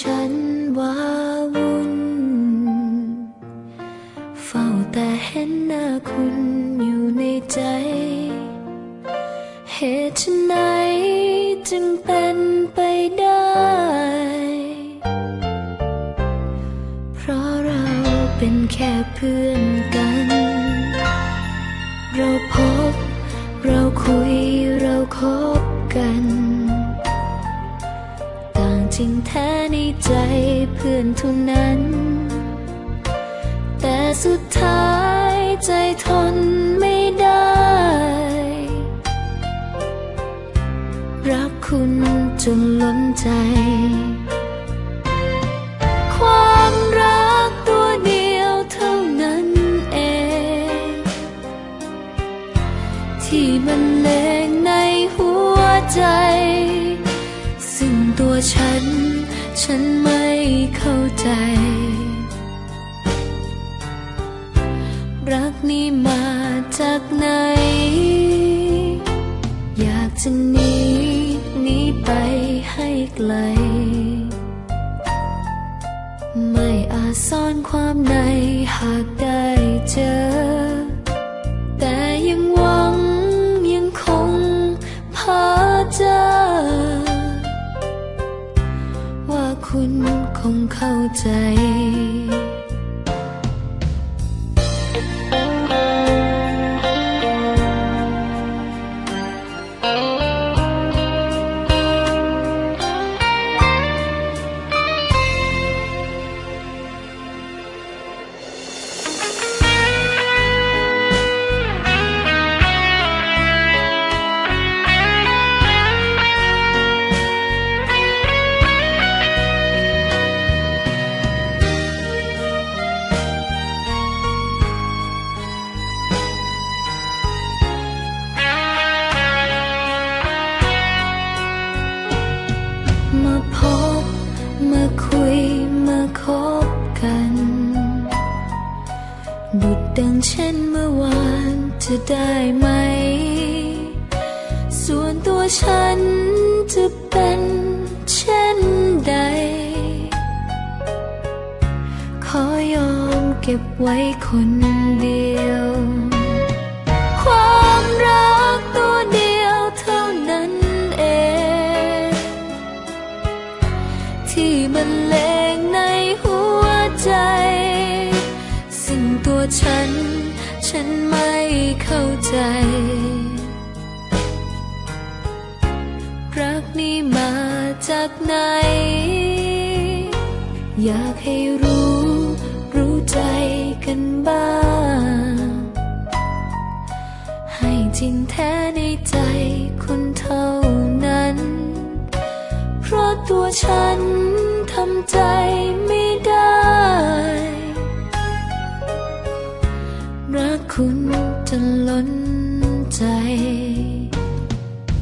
ฉันว้าวุ่น เฝ้าแต่เห็นหน้าคุณอยู่ในใจ เหตุไฉนจึงเป็นไปได้ เพราะเราเป็นแค่เพื่อนกัน เราพบ เราคุย เราคบกัน ริงแท้ในใจเพื่อนเท่านั้น แต่สุดท้ายใจทนไม่ได้ รักคุณจนล้นใจ ความรักตัวเดียวเท่านั้นเอง ที่มันเลงในหัวใจ ตัวฉัน ฉันไม่เข้าใจ รักนี้มาจากไหน อยากจะหนีหนีไปให้ไกล ไม่อาจซ่อนความในหากได้เจอ คุณคงเข้าใจ คุยมาคบกัน ดุดดังเช่นเมื่อวานจะได้ไหม ส่วนตัวฉันจะเป็นเช่นใด ขอยอมเก็บไว้คนเดียว ตัวฉัน ฉันไม่เข้าใจ รักนี้มาจากไหน อยากให้รู้ รู้ใจกันบ้าง ให้จริงแท้ในใจคุณเท่านั้น เพราะตัวฉันทำใจ คุณจะล้นใจ